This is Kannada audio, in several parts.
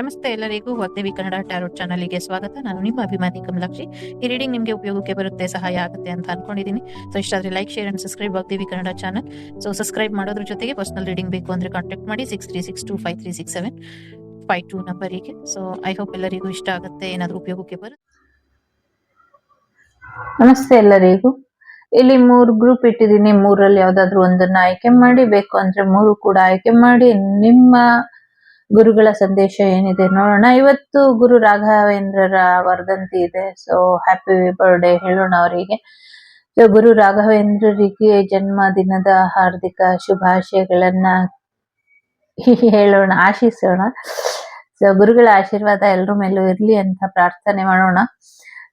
ನಮಸ್ತೆ ಎಲ್ಲರಿಗೂ ವಾಗ್ದೇವಿ ಕನ್ನಡ ಟ್ಯಾರೋಟ್ ಚಾನಲ್ಗೆ ಸ್ವಾಗತ. ನಾನು ನಿಮ್ಮ ಅಭಿಮಾನಿ ಕಮಲಾಕ್ಷಿ. ಈ ರೀಡಿಂಗ್ ನಿಮಗೆ ಉಪಯೋಗಕ್ಕೆ ಬರುತ್ತೆ, ಸಹಾಯ ಆಗುತ್ತೆ ಅಂತ ಅನ್ಕೊಂಡಿದ್ದೀನಿ. So ಇಷ್ಟಾದ್ರೆ like share and subscribe Vagdevi Kannada channel. So subscribe ಮಾಡೋದ್ರ ಜೊತೆಗೆ ಪರ್ಸನಲ್ ರೀಡಿಂಗ್ ಬೇಕು ಅಂದ್ರೆ ಕಾಂಟ್ಯಾಕ್ಟ್ ಮಾಡಿ six three six two five three six seven five two ನಂಬರಿಗೆ ಸೊ ಐ ಹೋಪ್ ಎಲ್ಲರಿಗೂ ಇಷ್ಟ ಆಗುತ್ತೆ, ಏನಾದರೂ ಉಪಯೋಗಕ್ಕೆ ಬರುತ್ತೆ ನಮಸ್ತೆ ಎಲ್ಲರಿಗೂ. ಇಲ್ಲಿ ಮೂರು ಗ್ರೂಪ್ ಇಟ್ಟಿದ್ದೀನಿ. ಮೂರಲ್ಲಿ ಯಾವ್ದಾದ್ರು ಒಂದನ್ನ ಆಯ್ಕೆ ಮಾಡಿ, ಬೇಕು ಅಂದ್ರೆ ಮೂರು ಕೂಡ ಆಯ್ಕೆ ಮಾಡಿ. ನಿಮ್ಮ ಗುರುಗಳ ಸಂದೇಶ ಏನಿದೆ ನೋಡೋಣ. ಇವತ್ತು ಗುರು ರಾಘವೇಂದ್ರರ ವರ್ಧಂತಿ ಇದೆ. ಸೊ ಹ್ಯಾಪಿ ಬರ್ಡೇ ಹೇಳೋಣ ಅವರಿಗೆ. ಸೊ ಗುರು ರಾಘವೇಂದ್ರರಿಗೆ ಜನ್ಮದಿನದ ಹಾರ್ದಿಕ ಶುಭಾಶಯಗಳನ್ನ ಹೇಳೋಣ, ಆಶಿಸೋಣ. ಸೊ ಗುರುಗಳ ಆಶೀರ್ವಾದ ಎಲ್ಲರ ಮೇಲೂ ಇರ್ಲಿ ಅಂತ ಪ್ರಾರ್ಥನೆ ಮಾಡೋಣ.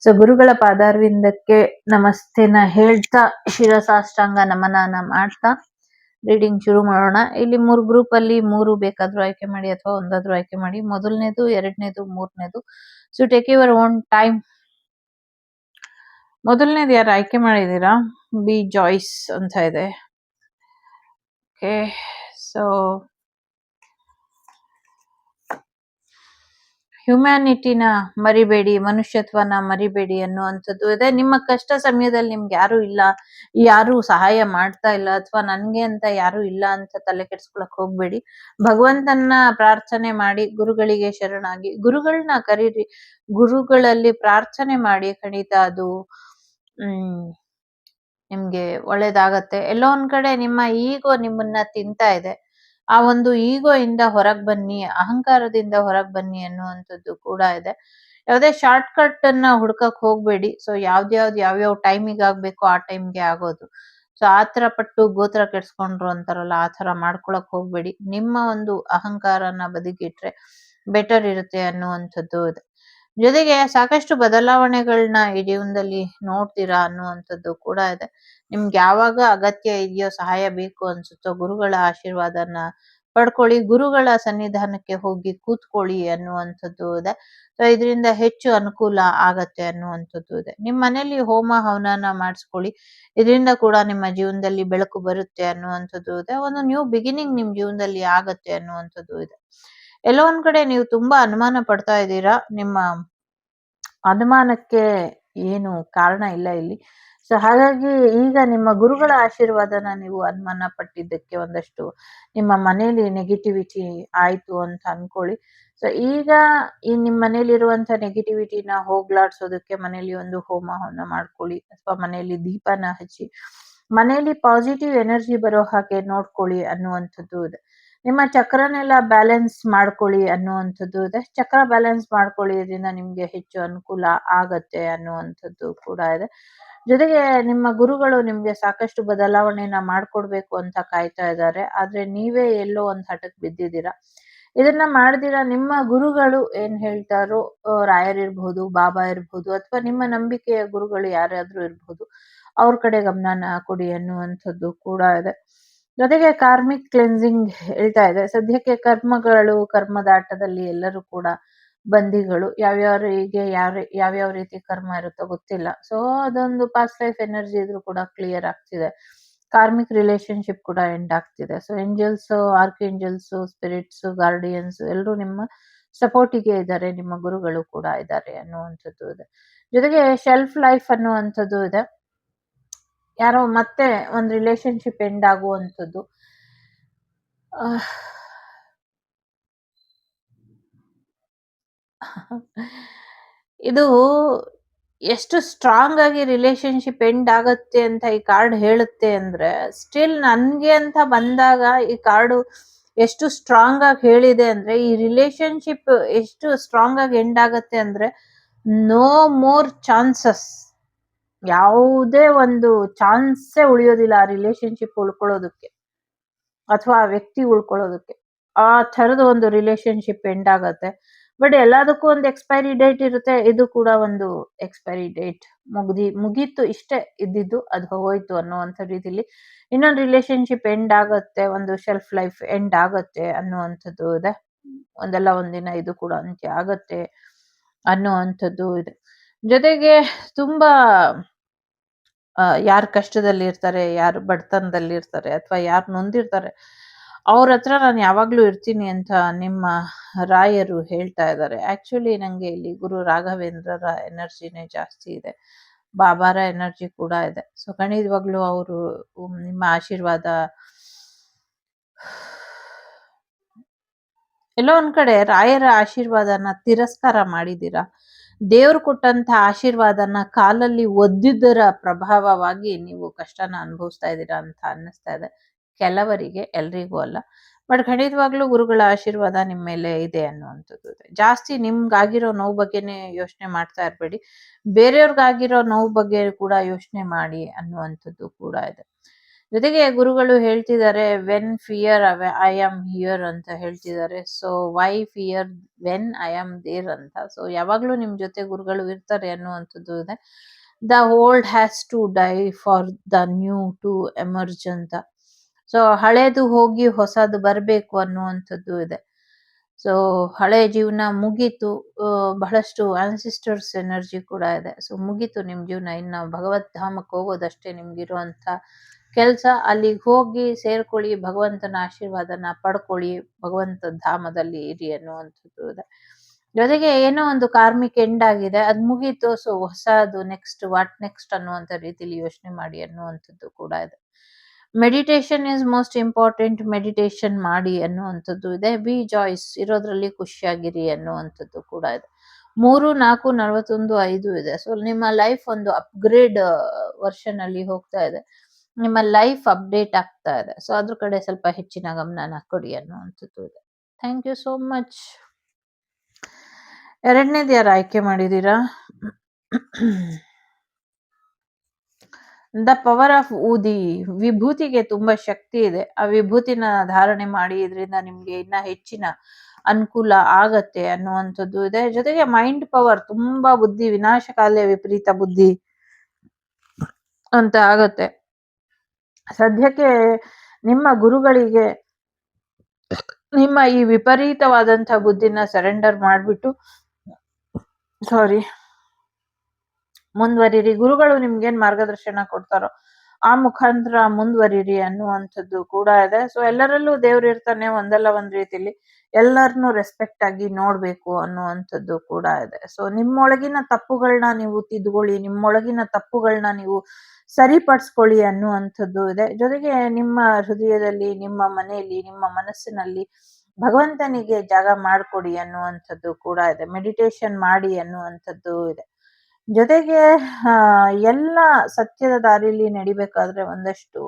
ಸೊ ಗುರುಗಳ ಪಾದಾರ್ವಿಂದಕ್ಕೆ ನಮಸ್ತೆನ ಹೇಳ್ತಾ, ಶಿರಸಾಷ್ಟಾಂಗ ನಮನಾನ ಮಾಡ್ತಾ. ರೀಡಿಂಗ್ ಶುರು ಮಾಡೋಣ. ಇಲ್ಲಿ ಮೂರು ಗ್ರೂಪ್ ಅಲ್ಲಿ ಮೂರು ಬೇಕಾದ್ರೂ ಆಯ್ಕೆ ಮಾಡಿ ಅಥವಾ ಒಂದಾದ್ರೂ ಆಯ್ಕೆ ಮಾಡಿ. ಮೊದಲನೇದು, ಎರಡನೇದು, ಮೂರನೇದು. So take your own time ಮೊದಲನೇದು ಯಾರು ಆಯ್ಕೆ ಮಾಡಿದೀರಾ ಬಿ ಜಾಯ್ಸ್ ಅಂತ ಇದೆ. ಓಕೆ ಸೊ ಹ್ಯುಮ್ಯಾನಿಟಿನ ಮರಿಬೇಡಿ, ಮನುಷ್ಯತ್ವನ ಮರಿಬೇಡಿ ಅನ್ನುವಂಥದ್ದು ಇದೆ. ನಿಮ್ಮ ಕಷ್ಟ ಸಮಯದಲ್ಲಿ ನಿಮ್ಗೆ ಯಾರು ಇಲ್ಲ, ಯಾರು ಸಹಾಯ ಮಾಡ್ತಾ ಇಲ್ಲ ಅಥವಾ ನನ್ಗೆ ಅಂತ ಯಾರು ಇಲ್ಲ ಅಂತ ತಲೆ ಕೆಡ್ಸ್ಕೊಳಕ್ ಹೋಗ್ಬೇಡಿ. ಭಗವಂತನ ಪ್ರಾರ್ಥನೆ ಮಾಡಿ, ಗುರುಗಳಿಗೆ ಶರಣಾಗಿ. ಗುರುಗಳನ್ನ ಕರೀರಿ. ಗುರುಗಳಲ್ಲಿ ಪ್ರಾರ್ಥನೆ ಮಾಡಿ, ಖಂಡಿತ ಅದು, ಹ್ಮ್, ನಿಮ್ಗೆ ಒಳ್ಳೇದಾಗತ್ತೆ. ಎಲ್ಲೋ ಒಂದ್ ಕಡೆ ನಿಮ್ಮ ಈಗೋ ನಿಮ್ಮನ್ನ ತಿಂತಾ ಇದೆ. ಆ ಒಂದು ಈಗೋ ಇಂದ ಹೊರಗ್ ಬನ್ನಿ, ಅಹಂಕಾರದಿಂದ ಹೊರಗ್ ಬನ್ನಿ ಅನ್ನುವಂಥದ್ದು ಕೂಡ ಇದೆ. ಯಾವುದೇ ಶಾರ್ಟ್ ಕಟ್ ಅನ್ನ ಹುಡ್ಕಕ್ ಹೋಗ್ಬೇಡಿ. ಸೊ ಯಾವ್ದ್ಯಾವ್ದು ಯಾವ್ಯಾವ ಟೈಮಿಗೆ ಆಗ್ಬೇಕು ಆ ಟೈಮ್ಗೆ ಆಗೋದು. ಸೊ ಆತರ ಪಟ್ಟು ಗೋತ್ರ ಕೆಡ್ಸ್ಕೊಂಡ್ರು ಅಂತಾರಲ್ಲ, ಆ ತರ ಮಾಡ್ಕೊಳಕ್ ಹೋಗ್ಬೇಡಿ. ನಿಮ್ಮ ಒಂದು ಅಹಂಕಾರನ ಬದಿಗಿಟ್ರೆ ಬೆಟರ್ ಇರುತ್ತೆ ಅನ್ನುವಂಥದ್ದು ಇದೆ. ಜೊತೆಗೆ ಸಾಕಷ್ಟು ಬದಲಾವಣೆಗಳನ್ನ ಈ ಜೀವನದಲ್ಲಿ ನೋಡ್ತೀರಾ ಅನ್ನುವಂಥದ್ದು ಕೂಡ ಇದೆ. ನಿಮ್ಗೆ ಯಾವಾಗ ಅಗತ್ಯ ಇದೆಯೋ ಸಹಾಯ ಬೇಕು ಅನ್ಸುತ್ತೋ ಗುರುಗಳ ಆಶೀರ್ವಾದನ ಪಡ್ಕೊಳ್ಳಿ, ಗುರುಗಳ ಸನ್ನಿಧಾನಕ್ಕೆ ಹೋಗಿ ಕೂತ್ಕೊಳ್ಳಿ ಅನ್ನುವಂಥದ್ದು ಇದೆ. ಸೊ ಇದರಿಂದ ಹೆಚ್ಚು ಅನುಕೂಲ ಆಗತ್ತೆ ಅನ್ನುವಂಥದ್ದು ಇದೆ. ನಿಮ್ಮ ಮನೆಯಲ್ಲಿ ಹೋಮ ಹವನನ ಮಾಡಿಸ್ಕೊಳ್ಳಿ. ಇದರಿಂದ ಕೂಡ ನಿಮ್ಮ ಜೀವನದಲ್ಲಿ ಬೆಳಕು ಬರುತ್ತೆ ಅನ್ನುವಂಥದ್ದು ಇದೆ. ಒಂದು ನ್ಯೂ ಬಿಗಿನಿಂಗ್ ನಿಮ್ ಜೀವನದಲ್ಲಿ ಆಗತ್ತೆ ಅನ್ನುವಂಥದ್ದು ಇದೆ. ಎಲ್ಲೋ ಒಂದ್ ಕಡೆ ನೀವು ತುಂಬಾ ಅನುಮಾನ ಪಡ್ತಾ ಇದ್ದೀರಾ? ನಿಮ್ಮ ಅನುಮಾನಕ್ಕೆ ಏನು ಕಾರಣ ಇಲ್ಲ ಇಲ್ಲಿ. ಸೊ, ಹಾಗಾಗಿ ಈಗ ನಿಮ್ಮ ಗುರುಗಳ ಆಶೀರ್ವಾದನ ನೀವು ಅನುಮಾನ ಪಟ್ಟಿದ್ದಕ್ಕೆ ಒಂದಷ್ಟು ನಿಮ್ಮ ಮನೇಲಿ ನೆಗೆಟಿವಿಟಿ ಆಯ್ತು ಅಂತ ಅನ್ಕೊಳ್ಳಿ. ಸೊ, ಈಗ ಈ ನಿಮ್ಮ ಮನೇಲಿರುವಂತ ನೆಗೆಟಿವಿಟಿನ ಹೋಗ್ಲಾಡ್ಸೋದಕ್ಕೆ ಮನೆಯಲ್ಲಿ ಒಂದು ಹೋಮವನ್ನು ಮಾಡ್ಕೊಳ್ಳಿ. ಅಥವಾ ಮನೆಯಲ್ಲಿ ದೀಪನ ಹಚ್ಚಿ ಮನೆಯಲ್ಲಿ ಪಾಸಿಟಿವ್ ಎನರ್ಜಿ ಬರೋ ಹಾಗೆ ನೋಡ್ಕೊಳ್ಳಿ ಅನ್ನುವಂಥದ್ದು ಇದೆ. ನಿಮ್ಮ ಚಕ್ರನೆಲ್ಲ ಬ್ಯಾಲೆನ್ಸ್ ಮಾಡ್ಕೊಳ್ಳಿ ಅನ್ನುವಂಥದ್ದು ಇದೆ. ಚಕ್ರ ಬ್ಯಾಲೆನ್ಸ್ ಮಾಡ್ಕೊಳ್ಳಿ ಇದರಿಂದ ನಿಮ್ಗೆ ಹೆಚ್ಚು ಅನುಕೂಲ ಆಗತ್ತೆ ಅನ್ನುವಂಥದ್ದು ಕೂಡ ಇದೆ. ಜೊತೆಗೆ ನಿಮ್ಮ ಗುರುಗಳು ನಿಮ್ಗೆ ಸಾಕಷ್ಟು ಬದಲಾವಣೆಯನ್ನ ಮಾಡ್ಕೊಡ್ಬೇಕು ಅಂತ ಕಾಯ್ತಾ ಇದ್ದಾರೆ. ಆದ್ರೆ ನೀವೇ ಎಲ್ಲೋ ಒಂದ್ ಹಠಕ್ಕೆ ಬಿದ್ದಿದ್ದೀರಾ? ಇದನ್ನ ಮಾಡ್ದಿರ ನಿಮ್ಮ ಗುರುಗಳು ಏನ್ ಹೇಳ್ತಾರೋ ರಾಯರ್ ಇರ್ಬಹುದು ಬಾಬಾ ಇರ್ಬಹುದು ಅಥವಾ ನಿಮ್ಮ ನಂಬಿಕೆಯ ಗುರುಗಳು ಯಾರಾದ್ರೂ ಇರ್ಬಹುದು ಅವ್ರ ಕಡೆ ಗಮನನ ಕೊಡಿ ಅನ್ನುವಂಥದ್ದು ಕೂಡ ಇದೆ. ಜೊತೆಗೆ ಕಾರ್ಮಿಕ್ ಕ್ಲೆನ್ಸಿಂಗ್ ಹೇಳ್ತಾ ಇದೆ. ಸದ್ಯಕ್ಕೆ ಕರ್ಮಗಳು, ಕರ್ಮದಾಟದಲ್ಲಿ ಎಲ್ಲರೂ ಕೂಡ ಬಂದಿಗಳು. ಯಾವ್ಯಾವರಿಗೆ, ಯಾವ ಯಾವ್ಯಾವ ರೀತಿ ಕರ್ಮ ಇರುತ್ತೋ ಗೊತ್ತಿಲ್ಲ. ಸೊ ಅದೊಂದು ಪಾಸ್ಟ್ ಲೈಫ್ ಎನರ್ಜಿ ಇದ್ರೂ ಕೂಡ ಕ್ಲಿಯರ್ ಆಗ್ತಿದೆ. ಕಾರ್ಮಿಕ್ ರಿಲೇಶನ್ಶಿಪ್ ಕೂಡ ಎಂಡ್ ಆಗ್ತಿದೆ. So angels archangels spirits guardians ಎಲ್ಲರೂ ನಿಮ್ಮ ಸಪೋರ್ಟಿಗೆ ಇದ್ದಾರೆ. ನಿಮ್ಮ ಗುರುಗಳು ಕೂಡ ಇದ್ದಾರೆ ಅನ್ನುವಂಥದ್ದು ಇದೆ. ಜೊತೆಗೆ ಶೆಲ್ಫ್ ಲೈಫ್ ಅನ್ನುವಂಥದ್ದು ಇದೆ. ಯಾರೋ ಮತ್ತೆ ಒಂದು ರಿಲೇಶನ್ಶಿಪ್ ಎಂಡ್ ಆಗುವಂಥದ್ದು. ಇದು ಎಷ್ಟು ಸ್ಟ್ರಾಂಗ್ ಆಗಿ ರಿಲೇಶನ್ಶಿಪ್ ಎಂಡ್ ಆಗತ್ತೆ ಅಂತ ಈ ಕಾರ್ಡ್ ಹೇಳುತ್ತೆ ಅಂದ್ರೆ ಸ್ಟಿಲ್ ನನ್ಗೆ ಅಂತ ಬಂದಾಗ ಈ ಕಾರ್ಡು ಎಷ್ಟು ಸ್ಟ್ರಾಂಗ್ ಆಗಿ ಹೇಳಿದೆ ಅಂದ್ರೆ, ಈ ರಿಲೇಶನ್ಶಿಪ್ ಎಷ್ಟು ಸ್ಟ್ರಾಂಗ್ ಆಗಿ ಎಂಡ್ ಆಗುತ್ತೆ ಅಂದ್ರೆ ನೋ ಮೋರ್ ಚಾನ್ಸಸ್ ಯಾವುದೇ ಒಂದು ಚಾನ್ಸೇ ಉಳಿಯೋದಿಲ್ಲ ಆ ರಿಲೇಶನ್ಶಿಪ್ ಉಳ್ಕೊಳ್ಳೋದಕ್ಕೆ ಅಥವಾ ಆ ವ್ಯಕ್ತಿ ಉಳ್ಕೊಳ್ಳೋದಕ್ಕೆ. ಆ ಥರದ ಒಂದು ರಿಲೇಶನ್ಶಿಪ್ ಎಂಡ್ ಆಗತ್ತೆ. ಬಟ್ ಎಲ್ಲದಕ್ಕೂ ಒಂದು ಎಕ್ಸ್ಪೈರಿ ಡೇಟ್ ಇರುತ್ತೆ. ಇದು ಕೂಡ ಒಂದು ಎಕ್ಸ್ಪೈರಿ ಡೇಟ್ ಮುಗ್ದಿ, ಮುಗೀತು ಇಷ್ಟೇ ಇದ್ದಿದ್ದು ಅದು ಹೋಯ್ತು ಅನ್ನುವಂಥ ರೀತಿಲಿ ಇನ್ನೊಂದು ರಿಲೇಶನ್ಶಿಪ್ ಎಂಡ್ ಆಗತ್ತೆ, ಒಂದು ಶೆಲ್ಫ್ ಲೈಫ್ ಎಂಡ್ ಆಗತ್ತೆ ಅನ್ನುವಂಥದ್ದು ಇದೆ. ಒಂದಲ್ಲ ಒಂದಿನ ಇದು ಕೂಡ ಅಂತ್ಯ ಆಗತ್ತೆ ಅನ್ನುವಂಥದ್ದು ಇದೆ. ಜೊತೆಗೆ ತುಂಬಾ ಯಾರು ಕಷ್ಟದಲ್ಲಿ ಇರ್ತಾರೆ ಯಾರು ಬಡತನದಲ್ಲಿ ಇರ್ತಾರೆ ಅಥವಾ ಯಾರು ನೊಂದಿರ್ತಾರೆ, ಅವ್ರ ಹತ್ರ ನಾನು ಯಾವಾಗ್ಲೂ ಇರ್ತೀನಿ ಅಂತ ನಿಮ್ಮ ರಾಯರು ಹೇಳ್ತಾ ಇದ್ದಾರೆ. ಆಕ್ಚುಲಿ ನಂಗೆ ಇಲ್ಲಿ ಗುರು ರಾಘವೇಂದ್ರರ ಎನರ್ಜಿನೇ ಜಾಸ್ತಿ ಇದೆ. ಬಾಬಾರ ಎನರ್ಜಿ ಕೂಡ ಇದೆ. ಸೊ ಖಂಡಿತವಾಗ್ಲೂ ಅವರು ನಿಮ್ಮ ಆಶೀರ್ವಾದ ಎಲ್ಲೋ ಒಂದ್ ಕಡೆ ರಾಯರ ಆಶೀರ್ವಾದನ ತಿರಸ್ಕಾರ ಮಾಡಿದೀರಾ ದೇವ್ರು ಕೊಟ್ಟಂತ ಆಶೀರ್ವಾದನ ಕಾಲಲ್ಲಿ ಒದ್ದಿದ್ದರ ಪ್ರಭಾವವಾಗಿ ನೀವು ಕಷ್ಟನ ಅನುಭವಿಸ್ತಾ ಇದ್ದೀರಾ ಅಂತ ಅನ್ನಿಸ್ತಾ ಇದೆ. ಕೆಲವರಿಗೆ, ಎಲ್ರಿಗೂ ಅಲ್ಲ. ಬಟ್ ಖಂಡಿತವಾಗ್ಲೂ ಗುರುಗಳ ಆಶೀರ್ವಾದ ನಿಮ್ಮ ಮೇಲೆ ಇದೆ ಅನ್ನುವಂಥದ್ದು ಜಾಸ್ತಿ ನಿಮ್ಗಾಗಿರೋ ನೋವು ಬಗ್ಗೆನೇ ಯೋಚನೆ ಮಾಡ್ತಾ ಇರಬೇಡಿ. ಬೇರೆಯವ್ರಿಗಾಗಿರೋ ನೋವು ಬಗ್ಗೆ ಕೂಡ ಯೋಚನೆ ಮಾಡಿ ಅನ್ನುವಂಥದ್ದು ಕೂಡ ಇದೆ. ಜೊತೆಗೆ ಗುರುಗಳು ಹೇಳ್ತಿದ್ದಾರೆ when fear I am here ಅಂತ ಹೇಳ್ತಿದ್ದಾರೆ. So why fear when I am there ಅಂತ. ಸೊ ಯಾವಾಗ್ಲೂ ನಿಮ್ ಜೊತೆ ಗುರುಗಳು ಇರ್ತಾರೆ ಅನ್ನುವಂಥದ್ದು ಇದೆ. The old has to die for the new to emerge ಅಂತ. ಸೊ ಹಳೇದು ಹೋಗಿ ಹೊಸದು ಬರಬೇಕು ಅನ್ನುವಂಥದ್ದು ಇದೆ. ಸೊ ಹಳೆ ಜೀವನ ಮುಗೀತು. ಬಹಳಷ್ಟು ಆನ್ಸಿಸ್ಟರ್ಸ್ ಎನರ್ಜಿ ಕೂಡ ಇದೆ. ಸೊ ಮುಗೀತು ನಿಮ್ಮ ಜೀವನ. ಇನ್ನು ಭಗವತ್ ಧಾಮಕ್ಕೆ ಹೋಗೋದಷ್ಟೇ ನಿಮ್ಗಿರುವಂತ ಕೆಲಸ ಅಲ್ಲಿಗೆ ಹೋಗಿ ಸೇರ್ಕೊಳ್ಳಿ, ಭಗವಂತನ ಆಶೀರ್ವಾದನ ಪಡ್ಕೊಳ್ಳಿ, ಭಗವಂತ ಧಾಮದಲ್ಲಿ ಇರಿ ಅನ್ನುವಂಥದ್ದು ಇದೆ. ಜೊತೆಗೆ ಏನೋ ಒಂದು ಕಾರ್ಮಿಕ್ ಎಂಡ್ ಆಗಿದೆ, ಅದ್ ಮುಗೀತು ಸೊ ಹೊಸದು ನೆಕ್ಸ್ಟ್ ವಾಟ್ ನೆಕ್ಸ್ಟ್ ಅನ್ನುವಂಥ ರೀತಿಲಿ ಯೋಚನೆ ಮಾಡಿ ಅನ್ನುವಂಥದ್ದು ಕೂಡ ಇದೆ. Meditation is most important meditation ಮಾಡಿ ಅನ್ನುವಂಥದ್ದು ಇದೆ. ಬಿ ಜಾಯ್ಸ್ ಇರೋದ್ರಲ್ಲಿ ಖುಷಿಯಾಗಿರಿ ಅನ್ನುವಂಥದ್ದು ಕೂಡ ಇದೆ. ಮೂರು, ನಾಲ್ಕು, ನಲವತ್ತೊಂದು, ಐದು ಇದೆ. ಸೊ ನಿಮ್ಮ ಲೈಫ್ ಒಂದು ಅಪ್ಗ್ರೇಡ್ ವರ್ಷನ್ ಅಲ್ಲಿ ಹೋಗ್ತಾ ಇದೆ. ನಿಮ್ಮ ಲೈಫ್ ಅಪ್ಡೇಟ್ ಆಗ್ತಾ ಇದೆ. ಸೊ, ಅದ್ರ ಕಡೆ ಸ್ವಲ್ಪ ಹೆಚ್ಚಿನ ಗಮನ ಕೊಡಿ ಅನ್ನುವಂಥದ್ದು ಇದೆ. Thank you so much. ಎರಡನೇದು ಯಾರು ಆಯ್ಕೆ ಮಾಡಿದ್ದೀರಾ? ದ ಪವರ್ ಆಫ್ ಊದಿ. ವಿಭೂತಿಗೆ ತುಂಬಾ ಶಕ್ತಿ ಇದೆ. ಆ ವಿಭೂತಿನ ಧಾರಣೆ ಮಾಡಿ ಇದರಿಂದ ನಿಮ್ಗೆ ಇನ್ನ ಹೆಚ್ಚಿನ ಅನುಕೂಲ ಆಗತ್ತೆ ಅನ್ನುವಂಥದ್ದು ಇದೆ. ಜೊತೆಗೆ ಮೈಂಡ್ ಪವರ್ ತುಂಬಾ ಬುದ್ಧಿ ವಿನಾಶಕಾಲ ವಿಪರೀತ ಬುದ್ಧಿ ಅಂತ ಆಗತ್ತೆ. ಸದ್ಯಕ್ಕೆ ನಿಮ್ಮ ಗುರುಗಳಿಗೆ ನಿಮ್ಮ ಈ ವಿಪರೀತವಾದಂತ ಬುದ್ಧಿನ ಸರೆಂಡರ್ ಮಾಡ್ಬಿಟ್ಟು ಸಾರಿ ಮುಂದುವರಿರಿ. ಗುರುಗಳು ನಿಮ್ಗೇನ್ ಮಾರ್ಗದರ್ಶನ ಕೊಡ್ತಾರೋ ಆ ಮುಖಾಂತರ ಮುಂದುವರಿರಿ ಅನ್ನುವಂಥದ್ದು ಕೂಡ ಇದೆ. ಸೊ ಎಲ್ಲರಲ್ಲೂ ದೇವ್ರು ಇರ್ತಾನೆ ಒಂದಲ್ಲ ಒಂದ್ ರೀತಿಲಿ. ಎಲ್ಲರನ್ನೂ ರೆಸ್ಪೆಕ್ಟ್ ಆಗಿ ನೋಡ್ಬೇಕು ಅನ್ನುವಂಥದ್ದು ಕೂಡ ಇದೆ. ಸೊ ನಿಮ್ಮೊಳಗಿನ ತಪ್ಪುಗಳನ್ನ ನೀವು ತಿದ್ಕೊಳ್ಳಿ, ನಿಮ್ಮೊಳಗಿನ ತಪ್ಪುಗಳನ್ನ ನೀವು ಸರಿಪಡಿಸ್ಕೊಳ್ಳಿ ಅನ್ನುವಂಥದ್ದು ಇದೆ. ಜೊತೆಗೆ ನಿಮ್ಮ ಹೃದಯದಲ್ಲಿ, ನಿಮ್ಮ ಮನೆಯಲ್ಲಿ, ನಿಮ್ಮ ಮನಸ್ಸಿನಲ್ಲಿ ಭಗವಂತನಿಗೆ ಜಾಗ ಮಾಡ್ಕೊಡಿ ಅನ್ನುವಂಥದ್ದು ಕೂಡ ಇದೆ. ಮೆಡಿಟೇಷನ್ ಮಾಡಿ ಅನ್ನುವಂಥದ್ದು ಇದೆ. ಜೊತೆಗೆ ಎಲ್ಲ ಸತ್ಯದ ದಾರಿಲಿ ನಡಿಬೇಕಾದ್ರೆ ಒಂದಷ್ಟು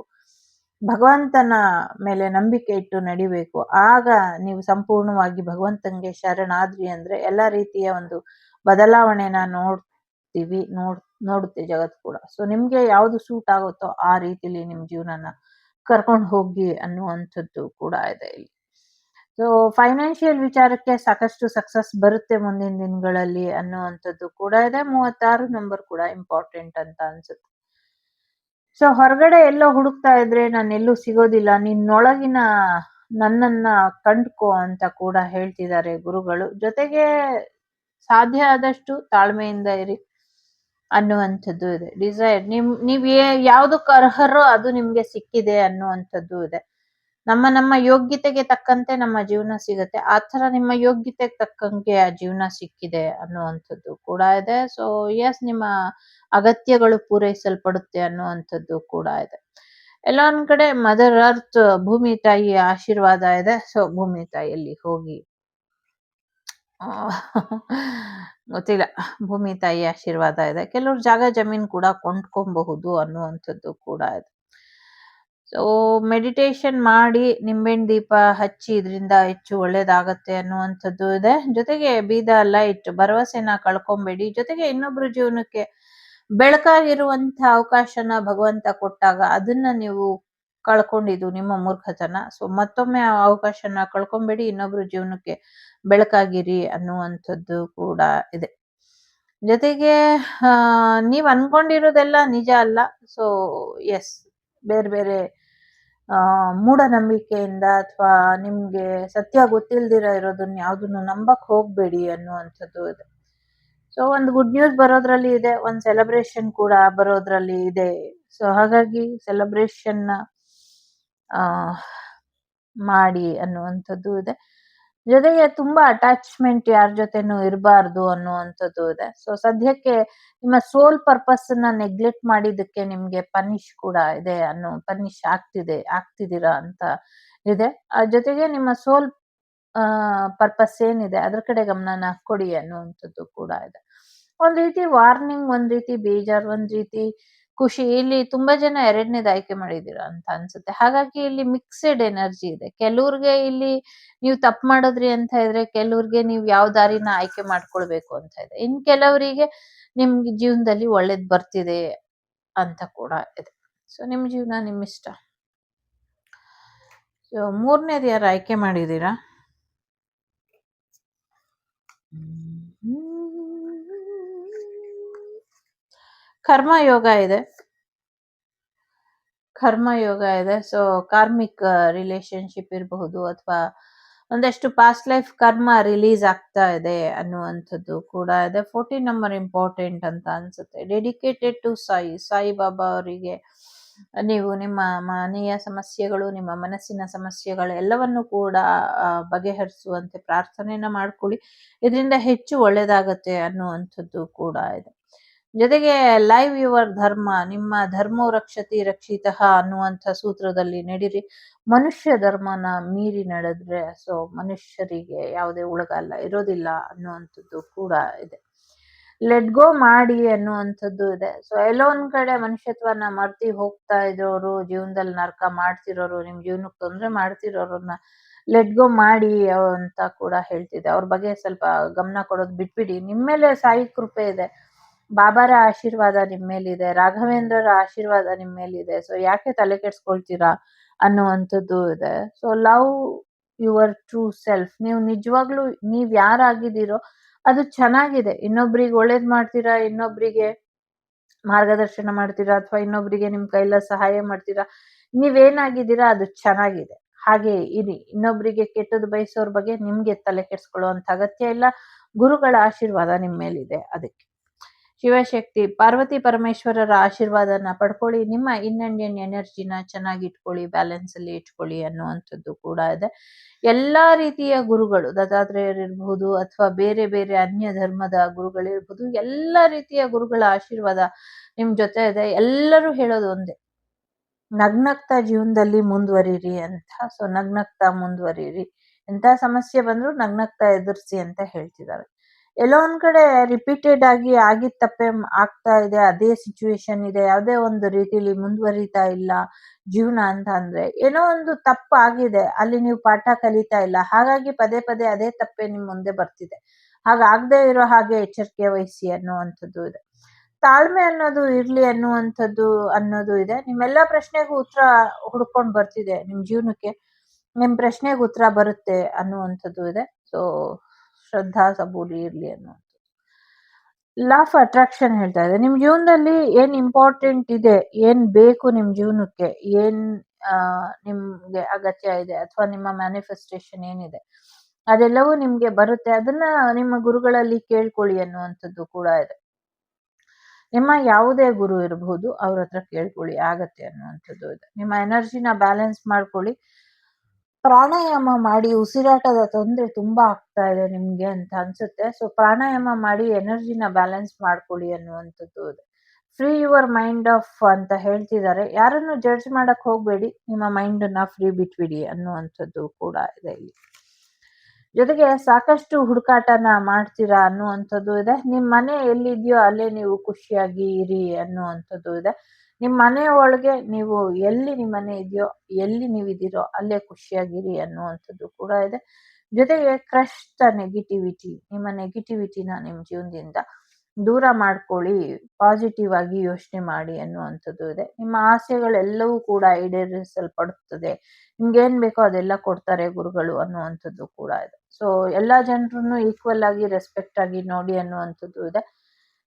ಭಗವಂತನ ಮೇಲೆ ನಂಬಿಕೆ ಇಟ್ಟು ನಡಿಬೇಕು. ಆಗ ನೀವು ಸಂಪೂರ್ಣವಾಗಿ ಭಗವಂತನಿಗೆ ಶರಣಾದ್ರಿ ಅಂದ್ರೆ ಎಲ್ಲಾ ರೀತಿಯ ಒಂದು ಬದಲಾವಣೆನ ನೋಡ್ತೀವಿ, ನೋಡ್, ನೋಡುತ್ತೆ ಜಗತ್ ಕೂಡ. ಸೊ ನಿಮ್ಗೆ ಯಾವ್ದು ಸೂಟ್ ಆಗುತ್ತೋ ಆ ರೀತಿಲಿ ನಿಮ್ ಜೀವನನ ಕರ್ಕೊಂಡು ಹೋಗಿ ಅನ್ನುವಂಥದ್ದು ಕೂಡ ಇದೆ ಇಲ್ಲಿ. ಸೊ ಫೈನಾನ್ಷಿಯಲ್ ವಿಚಾರಕ್ಕೆ ಸಾಕಷ್ಟು ಸಕ್ಸಸ್ ಬರುತ್ತೆ ಮುಂದಿನ ದಿನಗಳಲ್ಲಿ ಅನ್ನುವಂಥದ್ದು ಕೂಡ ಇದೆ. ಮೂವತ್ತಾರು ನಂಬರ್ ಕೂಡ ಇಂಪಾರ್ಟೆಂಟ್ ಅಂತ ಅನ್ಸುತ್ತೆ. ಸೊ ಹೊರಗಡೆ ಎಲ್ಲೋ ಹುಡುಕ್ತಾ ಇದ್ರೆ ನಾನು ಎಲ್ಲೂ ಸಿಗೋದಿಲ್ಲ. ನಿನ್ನೊಳಗಿನ ನನ್ನನ್ನ ಕಂಡ್ಕೋ ಅಂತ ಕೂಡ ಹೇಳ್ತಿದ್ದಾರೆ ಗುರುಗಳು. ಜೊತೆಗೆ ಸಾಧ್ಯ ಆದಷ್ಟು ತಾಳ್ಮೆಯಿಂದ ಇರಿ ಅನ್ನುವಂಥದ್ದು ಇದೆ. ಡಿಸೈರ್ ನಿಮ್, ನೀವ್ ಏ- ಅರ್ಹರೋ ಅದು ನಿಮ್ಗೆ ಸಿಕ್ಕಿದೆ ಅನ್ನುವಂಥದ್ದು ಇದೆ. ನಮ್ಮ ನಮ್ಮ ಯೋಗ್ಯತೆಗೆ ತಕ್ಕಂತೆ ನಮ್ಮ ಜೀವನ ಸಿಗತ್ತೆ. ಆ ತರ ನಿಮ್ಮ ಯೋಗ್ಯತೆಗೆ ತಕ್ಕಂಗೆ ಆ ಜೀವನ ಸಿಕ್ಕಿದೆ ಅನ್ನುವಂಥದ್ದು ಕೂಡ ಇದೆ. ಸೊ ಎಸ್ ನಿಮ್ಮ ಅಗತ್ಯಗಳು ಪೂರೈಸಲ್ಪಡುತ್ತೆ ಅನ್ನುವಂಥದ್ದು ಕೂಡ ಇದೆ. ಎಲ್ಲ ಒಂದ್ ಕಡೆ ಮದರ್ ಅರ್ತ್ ಭೂಮಿ ತಾಯಿಯ ಆಶೀರ್ವಾದ ಇದೆ. ಸೊ ಭೂಮಿ ತಾಯಿಯಲ್ಲಿ ಹೋಗಿ. ಗೊತ್ತಿಲ್ಲ. ಭೂಮಿ ತಾಯಿ ಆಶೀರ್ವಾದ ಇದೆ. ಕೆಲವ್ರು ಜಾಗ ಜಮೀನ್ ಕೂಡ ಕೊಂಡ್ಕೊಬಹುದು ಅನ್ನುವಂಥದ್ದು ಕೂಡ ಇದೆ. ಸೊ ಮೆಡಿಟೇಷನ್ ಮಾಡಿ ನಿಂಬೆಹಣ್ಣು ದೀಪ ಹಚ್ಚಿ ಇದರಿಂದ ಹೆಚ್ಚು ಒಳ್ಳೇದಾಗತ್ತೆ ಅನ್ನುವಂಥದ್ದು ಇದೆ. ಜೊತೆಗೆ ಬೀದ ಲೈಟ್ ಭರವಸೆನ ಕಳ್ಕೊಂಬೇಡಿ. ಜೊತೆಗೆ ಇನ್ನೊಬ್ರ ಜೀವನಕ್ಕೆ ಬೆಳಕಾಗಿರುವಂತ ಅವಕಾಶನ ಭಗವಂತ ಕೊಟ್ಟಾಗ ಅದನ್ನ ನೀವು ಕಳ್ಕೊಂಡಿದ್ದು ನಿಮ್ಮ ಮೂರ್ಖತನ. ಸೊ ಮತ್ತೊಮ್ಮೆ ಆ ಅವಕಾಶನ ಕಳ್ಕೊಂಬೇಡಿ. ಇನ್ನೊಬ್ರ ಜೀವನಕ್ಕೆ ಬೆಳಕಾಗಿರಿ ಅನ್ನುವಂಥದ್ದು ಕೂಡ ಇದೆ. ಜೊತೆಗೆ ನೀವು ಅನ್ಕೊಂಡಿರೋದೆಲ್ಲ ನಿಜ ಅಲ್ಲ. ಸೊ ಎಸ್ ಬೇರೆ ಬೇರೆ ಮೂಢನಂಬಿಕೆಯಿಂದ ಅಥವಾ ನಿಮ್ಗೆ ಸತ್ಯ ಗೊತ್ತಿಲ್ದಿರ ಇರೋದನ್ನ ಯಾವುದನ್ನು ನಂಬಕ್ ಹೋಗಬೇಡಿ ಅನ್ನುವಂಥದ್ದು ಇದೆ. ಸೊ ಒಂದು ಗುಡ್ ನ್ಯೂಸ್ ಬರೋದ್ರಲ್ಲಿ ಇದೆ, ಒಂದ್ ಸೆಲೆಬ್ರೇಷನ್ ಕೂಡ ಬರೋದ್ರಲ್ಲಿ ಇದೆ. ಸೊ ಹಾಗಾಗಿ ಸೆಲೆಬ್ರೇಷನ್ ಆ, ಮಾಡಿ ಅನ್ನುವಂಥದ್ದು ಇದೆ. ಜೊತೆಗೆ ತುಂಬಾ ಅಟ್ಯಾಚ್ಮೆಂಟ್ ಯಾರ ಜೊತೆನೂ ಇರಬಾರ್ದು ಅನ್ನುವಂಥದ್ದು ಇದೆ. ಸೊ ಸದ್ಯಕ್ಕೆ ನಿಮ್ಮ ಸೋಲ್ ಪರ್ಪಸ್ನ ನೆಗ್ಲೆಕ್ಟ್ ಮಾಡಿದಕ್ಕೆ ನಿಮ್ಗೆ ಪನಿಷ್ ಕೂಡ ಇದೆ ಅನ್ನೋ ಪನಿಷ್ ಆಗ್ತಿದೆ, ಆಗ್ತಿದ್ದೀರಾ ಅಂತ ಇದೆ. ಆ ಜೊತೆಗೆ ನಿಮ್ಮ ಸೋಲ್ ಪರ್ಪಸ್ ಏನಿದೆ ಅದ್ರ ಕಡೆ ಗಮನನ ಕೊಡಿ ಅನ್ನುವಂಥದ್ದು ಕೂಡ ಇದೆ. ಒಂದ್ ರೀತಿ ವಾರ್ನಿಂಗ್ ಒಂದ್ ರೀತಿ ಬೇಜಾರ್, ಒಂದ್ ರೀತಿ ಖುಷಿ, ಇಲ್ಲಿ ತುಂಬಾ ಜನ ಎರಡನೇದು ಆಯ್ಕೆ ಮಾಡಿದೀರ ಅಂತ ಅನ್ಸುತ್ತೆ. ಹಾಗಾಗಿ ಇಲ್ಲಿ ಮಿಕ್ಸೆಡ್ ಎನರ್ಜಿ ಇದೆ. ಕೆಲವ್ರಿಗೆ ಇಲ್ಲಿ ನೀವು ತಪ್ಪು ಮಾಡಿದ್ರಿ ಅಂತ ಇದ್ರೆ ಕೆಲವ್ರಿಗೆ ನೀವು ಯಾವ ದಾರಿನ ಆಯ್ಕೆ ಮಾಡ್ಕೊಳ್ಬೇಕು ಅಂತ ಇದೆ. ಇನ್ ಕೆಲವರಿಗೆ ನಿಮ್ಗೆ ಜೀವನದಲ್ಲಿ ಒಳ್ಳೇದ್ ಬರ್ತಿದೆ ಅಂತ ಕೂಡ ಇದೆ. ಸೊ ನಿಮ್ ಜೀವನ ನಿಮ್ ಇಷ್ಟ ಸೊ ಮೂರನೇದು ಯಾರು ಆಯ್ಕೆ ಮಾಡಿದೀರಾ ಕರ್ಮ ಯೋಗ ಇದೆ. ಕರ್ಮ ಯೋಗ ಇದೆ. ಸೊ ಕಾರ್ಮಿಕ್ ರಿಲೇಶನ್ಶಿಪ್ ಇರಬಹುದು ಅಥವಾ ಒಂದಷ್ಟು ಪಾಸ್ಟ್ ಲೈಫ್ ಕರ್ಮ ರಿಲೀಸ್ ಆಗ್ತಾ ಇದೆ ಅನ್ನುವಂಥದ್ದು ಕೂಡ ಇದೆ. ಫೋರ್ಟೀನ್ ನಂಬರ್ ಇಂಪಾರ್ಟೆಂಟ್ ಅಂತ ಅನ್ಸುತ್ತೆ. ಡೆಡಿಕೇಟೆಡ್ ಟು ಸಾಯಿ ಸಾಯಿ ಬಾಬಾ ಅವರಿಗೆ ನೀವು ನಿಮ್ಮ ಮನೆಯ ಸಮಸ್ಯೆಗಳು, ನಿಮ್ಮ ಮನಸ್ಸಿನ ಸಮಸ್ಯೆಗಳು ಎಲ್ಲವನ್ನು ಕೂಡ ಬಗೆಹರಿಸುವಂತೆ ಪ್ರಾರ್ಥನೆಯನ್ನ ಮಾಡ್ಕೊಳ್ಳಿ. ಇದರಿಂದ ಹೆಚ್ಚು ಒಳ್ಳೇದಾಗತ್ತೆ ಅನ್ನುವಂಥದ್ದು ಕೂಡ ಇದೆ. ಜೊತೆಗೆ ಲೈವ್ ಯುವರ್ ಧರ್ಮ, ನಿಮ್ಮ ಧರ್ಮೋ ರಕ್ಷತಿ ರಕ್ಷಿತಃ ಅನ್ನುವಂಥ ಸೂತ್ರದಲ್ಲಿ ನಡೀರಿ. ಮನುಷ್ಯ ಧರ್ಮನ ಮೀರಿ ನಡೆದ್ರೆ ಸೊ ಮನುಷ್ಯರಿಗೆ ಯಾವುದೇ ಉಳಗಲ್ಲ ಇರೋದಿಲ್ಲ ಅನ್ನುವಂಥದ್ದು ಕೂಡ ಇದೆ. ಲೆಟ್ ಗೋ ಮಾಡಿ ಅನ್ನುವಂಥದ್ದು ಇದೆ. ಸೊ ಎಲ್ಲೋ ಒಂದ್ ಕಡೆ ಮನುಷ್ಯತ್ವನ ಮರ್ತಿ ಹೋಗ್ತಾ ಇರೋರು, ಜೀವನದಲ್ಲಿ ನರ್ಕ ಮಾಡ್ತಿರೋರು ನಿಮ್ ಜೀವನಕ್ಕೆ ತೊಂದರೆ ಮಾಡ್ತಿರೋರನ್ನ ಲೆಟ್ ಗೋ ಮಾಡಿ ಅಂತ ಕೂಡ ಹೇಳ್ತಿದೆ. ಅವ್ರ ಬಗ್ಗೆ ಸ್ವಲ್ಪ ಗಮನ ಕೊಡೋದು ಬಿಟ್ಬಿಡಿ. ನಿಮ್ಮ ಮೇಲೆ ಸಾಯಿ ಕೃಪೆ ಇದೆ. ಬಾಬಾರ ಆಶೀರ್ವಾದ ನಿಮ್ಮ ಮೇಲಿದೆ, ರಾಘವೇಂದ್ರರ ಆಶೀರ್ವಾದ ನಿಮ್ಮ ಮೇಲಿದೆ. ಸೊ ಯಾಕೆ ತಲೆ ಕೆಡ್ಸ್ಕೊಳ್ತೀರಾ ಅನ್ನುವಂಥದ್ದು ಇದೆ. So love your true self ನೀವು ನಿಜವಾಗ್ಲೂ ನೀವ್ ಯಾರಾಗಿದ್ದೀರೋ ಅದು ಚೆನ್ನಾಗಿದೆ. ಇನ್ನೊಬ್ರಿಗೆ ಒಳ್ಳೇದ್ ಮಾಡ್ತೀರಾ, ಇನ್ನೊಬ್ರಿಗೆ ಮಾರ್ಗದರ್ಶನ ಮಾಡ್ತೀರಾ, ಅಥವಾ ಇನ್ನೊಬ್ರಿಗೆ ನಿಮ್ ಕೈಲ ಸಹಾಯ ಮಾಡ್ತೀರಾ, ನೀವೇನಾಗಿದ್ದೀರಾ ಅದು ಚೆನ್ನಾಗಿದೆ. ಹಾಗೆ ಇರಿ. ಇನ್ನೊಬ್ರಿಗೆ ಕೆಟ್ಟದ್ದು ಬಯಸೋರ್ ಬಗ್ಗೆ ನಿಮ್ಗೆ ತಲೆ ಕೆಡ್ಸ್ಕೊಳ್ಳುವಂತ ಅಗತ್ಯ ಇಲ್ಲ. ಗುರುಗಳ ಆಶೀರ್ವಾದ ನಿಮ್ಮ ಮೇಲಿದೆ. ಅದಕ್ಕೆ. ಶಿವಶಕ್ತಿ, ಪಾರ್ವತಿ ಪರಮೇಶ್ವರರ ಆಶೀರ್ವಾದನ ಪಡ್ಕೊಳ್ಳಿ, ನಿಮ್ಮ ಇನ್ ಇಂಡಿಯನ್ ಎನರ್ಜಿನ ಚೆನ್ನಾಗಿ ಇಟ್ಕೊಳ್ಳಿ ಬ್ಯಾಲೆನ್ಸ್ ಅಲ್ಲಿ ಇಟ್ಕೊಳ್ಳಿ ಅನ್ನುವಂಥದ್ದು ಕೂಡ ಇದೆ. ಎಲ್ಲಾ ರೀತಿಯ ಗುರುಗಳು, ದತ್ತಾತ್ರೇಯರಿರ್ಬಹುದು ಅಥವಾ ಬೇರೆ ಬೇರೆ ಅನ್ಯ ಧರ್ಮದ ಗುರುಗಳಿರ್ಬಹುದು, ಎಲ್ಲ ರೀತಿಯ ಗುರುಗಳ ಆಶೀರ್ವಾದ ನಿಮ್ ಜೊತೆ ಇದೆ. ಎಲ್ಲರೂ ಹೇಳೋದು ಒಂದೇ, ನಗ್ನಗ್ತಾ ಜೀವನದಲ್ಲಿ ಮುಂದುವರಿರಿ ಅಂತ. ಸೊ ನಗ್ನಗ್ತಾ ಮುಂದುವರಿರಿ. ಎಂತ ಸಮಸ್ಯೆ ಬಂದ್ರು ನಗ್ನಗ್ತಾ ಎದುರಿಸಿ ಅಂತ ಹೇಳ್ತಿದ್ದಾರೆ. ಎಲ್ಲೋ ಒಂದ್ ಕಡೆ ರಿಪೀಟೆಡ್ ಆಗಿ ಆಗಿದ್ ತಪ್ಪೆ ಆಗ್ತಾ ಇದೆ, ಅದೇ ಸಿಚುವೇಶನ್ ಇದೆ, ಯಾವುದೇ ಒಂದು ರೀತಿಲಿ ಮುಂದುವರಿತಾ ಇಲ್ಲ ಜೀವನ ಅಂತ ಅಂದ್ರೆ. ಏನೋ ಒಂದು ತಪ್ಪು ಆಗಿದೆ, ಅಲ್ಲಿ ನೀವು ಪಾಠ ಕಲಿತಾ ಇಲ್ಲ, ಹಾಗಾಗಿ ಪದೇ ಪದೇ ಅದೇ ತಪ್ಪೆ ನಿಮ್ ಮುಂದೆ ಬರ್ತಿದೆ. ಹಾಗಾಗದೆ ಇರೋ ಹಾಗೆ ಎಚ್ಚರಿಕೆ ವಹಿಸಿ ಅನ್ನುವಂಥದ್ದು ಇದೆ. ತಾಳ್ಮೆ ಅನ್ನೋದು ಇರ್ಲಿ ಅನ್ನುವಂಥದ್ದು ಅನ್ನೋದು ಇದೆ. ನಿಮ್ಮೆಲ್ಲ ಪ್ರಶ್ನೆಗೂ ಉತ್ತರ ಹುಡ್ಕೊಂಡ್ ಬರ್ತಿದೆ, ನಿಮ್ ಜೀವನಕ್ಕೆ. ನಿಮ್ ಪ್ರಶ್ನೆಗೆ ಉತ್ತರ ಬರುತ್ತೆ ಅನ್ನುವಂಥದ್ದು ಇದೆ. ಸೊ ಶ್ರದ್ಧಾ ಸಬೂರಿ ಇರ್ಲಿ ಅನ್ನುವಂಥದ್ದು. ಲಾ ಆಫ್ ಅಟ್ರಾಕ್ಷನ್ ಹೇಳ್ತಾ ಇದೆ. ನಿಮ್ ಜೀವನದಲ್ಲಿ ಏನ್ ಇಂಪಾರ್ಟೆಂಟ್ ಇದೆ? ಏನ್ ಬೇಕು ನಿಮ್ ಜೀವನಕ್ಕೆ? ಏನ್ ನಿಮ್ಗೆ ಅಗತ್ಯ ಇದೆ? ಅಥವಾ ನಿಮ್ಮ ಮ್ಯಾನಿಫೆಸ್ಟೇಷನ್ ಏನಿದೆ? ಅದೆಲ್ಲವೂ ನಿಮ್ಗೆ ಬರುತ್ತೆ. ಅದನ್ನ ನಿಮ್ಮ ಗುರುಗಳಲ್ಲಿ ಕೇಳ್ಕೊಳ್ಳಿ ಅನ್ನುವಂಥದ್ದು ಕೂಡ ಇದೆ. ನಿಮ್ಮ ಯಾವುದೇ ಗುರು ಇರಬಹುದು ಅವ್ರ ಹತ್ರ ಕೇಳ್ಕೊಳ್ಳಿ, ಆಗತ್ತೆ ಅನ್ನುವಂಥದ್ದು ಇದೆ. ನಿಮ್ಮ ಎನರ್ಜಿನ ಬ್ಯಾಲೆನ್ಸ್ ಮಾಡ್ಕೊಳ್ಳಿ. ಪ್ರಾಣಾಯಾಮ ಮಾಡಿ ಉಸಿರಾಟದ ತೊಂದರೆ ತುಂಬಾ ಆಗ್ತಾ ಇದೆ ನಿಮ್ಗೆ ಅಂತ ಅನ್ಸುತ್ತೆ. ಸೊ ಪ್ರಾಣಾಯಾಮ ಮಾಡಿ ಎನರ್ಜಿನ ಬ್ಯಾಲೆನ್ಸ್ ಮಾಡ್ಕೊಳ್ಳಿ ಅನ್ನುವಂಥದ್ದು ಇದೆ. ಫ್ರೀ ಯುವರ್ ಮೈಂಡ್ ಆಫ್ ಅಂತ ಹೇಳ್ತಿದ್ದಾರೆ. ಯಾರನ್ನು ಜಡ್ಜ್ ಮಾಡಕ್ ಹೋಗ್ಬೇಡಿ. ನಿಮ್ಮ ಮೈಂಡ್ನ ಫ್ರೀ ಬಿಟ್ಬಿಡಿ ಅನ್ನುವಂಥದ್ದು ಕೂಡ ಇದೆ ಇಲ್ಲಿ. ಜೊತೆಗೆ ಸಾಕಷ್ಟು ಹುಡುಕಾಟನ ಮಾಡ್ತೀರಾ ಅನ್ನುವಂಥದ್ದು ಇದೆ. ನಿಮ್ ಮನೆ ಎಲ್ಲಿದೆಯೋ ಅಲ್ಲೇ ನೀವು ಖುಷಿಯಾಗಿ ಇರಿ ಅನ್ನುವಂಥದ್ದು ಇದೆ. ನಿಮ್ ಮನೆ ಒಳಗೆ ನೀವು ಎಲ್ಲಿ ನಿಮ್ಮ ಮನೆ ಇದೆಯೋ, ಎಲ್ಲಿ ನೀವಿದ್ದೀರೋ ಅಲ್ಲೇ ಖುಷಿಯಾಗಿರಿ ಅನ್ನುವಂಥದ್ದು ಕೂಡ ಇದೆ. ಜೊತೆಗೆ ಕ್ರಷ್ಟ ನೆಗೆಟಿವಿಟಿ ನಿಮ್ಮ ನೆಗೆಟಿವಿಟಿನ ನಿಮ್ಮ ಜೀವನದಿಂದ ದೂರ ಮಾಡ್ಕೊಳ್ಳಿ ಪಾಸಿಟಿವ್ ಆಗಿ ಯೋಚನೆ ಮಾಡಿ ಅನ್ನುವಂಥದ್ದು ಇದೆ. ನಿಮ್ಮ ಆಸೆಗಳೆಲ್ಲವೂ ಕೂಡ ಈಡೇರಿಸಲ್ಪಡುತ್ತದೆ. ನಿಮ್ಗೆ ಏನ್ ಬೇಕೋ ಅದೆಲ್ಲ ಕೊಡ್ತಾರೆ ಗುರುಗಳು ಅನ್ನುವಂಥದ್ದು ಕೂಡ ಇದೆ. ಸೊ ಎಲ್ಲಾ ಜನರನ್ನು ಈಕ್ವಲ್ ಆಗಿ ರೆಸ್ಪೆಕ್ಟ್ ಆಗಿ ನೋಡಿ ಅನ್ನುವಂಥದ್ದು ಇದೆ.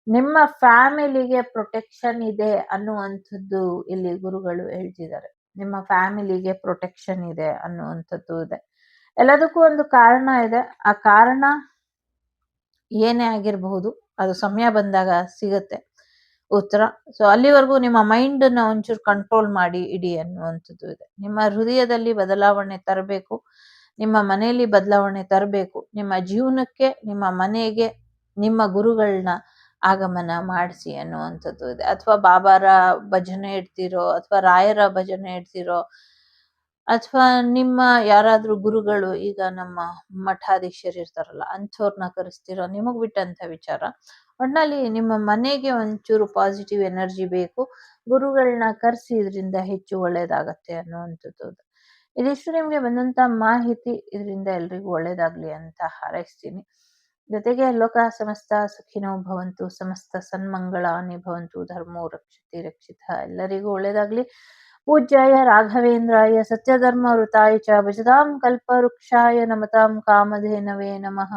ನಿಮ್ಮ ಫ್ಯಾಮಿಲಿಗೆ ಪ್ರೊಟೆಕ್ಷನ್ ಇದೆ ಅನ್ನುವಂಥದ್ದು ಇಲ್ಲಿ ಗುರುಗಳು ಹೇಳ್ತಿದ್ದಾರೆ. ನಿಮ್ಮ ಫ್ಯಾಮಿಲಿಗೆ ಪ್ರೊಟೆಕ್ಷನ್ ಇದೆ ಅನ್ನುವಂಥದ್ದು ಇದೆ. ಎಲ್ಲದಕ್ಕೂ ಒಂದು ಕಾರಣ ಇದೆ. ಆ ಕಾರಣ ಏನೇ ಆಗಿರಬಹುದು, ಅದು ಸಮಯ ಬಂದಾಗ ಸಿಗುತ್ತೆ. ಉತ್ತರ. ಸೊ ಅಲ್ಲಿವರೆಗೂ ನಿಮ್ಮ ಮೈಂಡ್ನ ಒಂಚೂರು ಕಂಟ್ರೋಲ್ ಮಾಡಿ ಇಡಿ ಅನ್ನುವಂಥದ್ದು ಇದೆ. ನಿಮ್ಮ ಹೃದಯದಲ್ಲಿ ಬದಲಾವಣೆ ತರಬೇಕು. ನಿಮ್ಮ ಮನೆಯಲ್ಲಿ ಬದಲಾವಣೆ ತರಬೇಕು. ನಿಮ್ಮ ಜೀವನಕ್ಕೆ, ನಿಮ್ಮ ಮನೆಗೆ, ನಿಮ್ಮ ಗುರುಗಳನ್ನ ಆಗಮನ ಮಾಡಿಸಿ ಅನ್ನುವಂಥದ್ದು ಇದೆ. ಅಥವಾ ಬಾಬಾರ ಭಜನೆ ಇಡ್ತಿರೋ, ಅಥವಾ ರಾಯರ ಭಜನೆ ಇಡ್ತಿರೋ, ಅಥವಾ ನಿಮ್ಮ ಯಾರಾದ್ರೂ ಗುರುಗಳು ಈಗ ನಮ್ಮ ಮಠಾಧೀಶರು ಇರ್ತಾರಲ್ಲ ಅಂಥವ್ರನ್ನ ಕರೆಸ್ತಿರೋ ನಿಮಗ್ ಬಿಟ್ಟಂತ ವಿಚಾರ. ಒಟ್ನಲ್ಲಿ ನಿಮ್ಮ ಮನೆಗೆ ಒಂಚೂರು ಪಾಸಿಟಿವ್ ಎನರ್ಜಿ ಬೇಕು ಗುರುಗಳನ್ನ ಕರೆಸಿ ಇದರಿಂದ ಹೆಚ್ಚು ಒಳ್ಳೇದಾಗತ್ತೆ ಅನ್ನುವಂಥದ್ದು. ಇದಿಷ್ಟು ನಿಮ್ಗೆ ಬಂದಂತ ಮಾಹಿತಿ, ಇದರಿಂದ ಎಲ್ರಿಗೂ ಒಳ್ಳೇದಾಗ್ಲಿ ಅಂತ ಹಾರೈಸ್ತೀನಿ. ಜೊತೆಗೆ ಲೋಕ ಸಮಸ್ತ ಸುಖಿನೋ ಭವಂತು, ಸಮಸ್ತ ಸನ್ಮಂಗಳಾನಿ ಭವಂತು, ಧರ್ಮೋ ರಕ್ಷತಿ ರಕ್ಷಿತ. ಎಲ್ಲರಿಗೂ ಒಳ್ಳೆಯದಾಗಲಿ ಪೂಜ್ಯಾಯ ರಾಘವೇಂದ್ರಾಯ, ಸತ್ಯಧರ್ಮ ವೃತಾಯ ಚ, ಭಜತಾಂ ಕಲ್ಪವೃಕ್ಷಾಯ ನಮತಾಂ ಕಾಮಧೇನವೇ ನಮಃ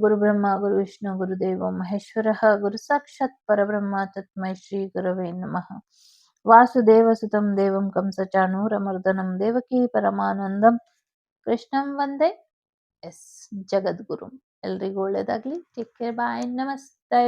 ಗುರುಬ್ರಹ್ಮ ಗುರು ವಿಷ್ಣು ಗುರುದೇವ ಮಹೇಶ್ವರ, ಗುರು ಸಾಕ್ಷಾತ್ ಪರಬ್ರಹ್ಮ ತತ್ಮೈ ಶ್ರೀ ಗುರವೇ ನಮಃ. ವಾಸುದೇವ ಸುತಂ ದೇವಂ ಕಂಸಚಾಣೂರಮರ್ದನಂ ದೇವಕಿ ಪರಮಾನಂದಂ. ಕೃಷ್ಣಂ ವಂದೇ ಎಸ್. ಜಗದ್ಗುರು. ಎಲ್ರಿಗೂ ಒಳ್ಳೇದಾಗ್ಲಿ. ಟೇಕ್ ಕೇರ್ ಬಾಯ್ ನಮಸ್ತೆ.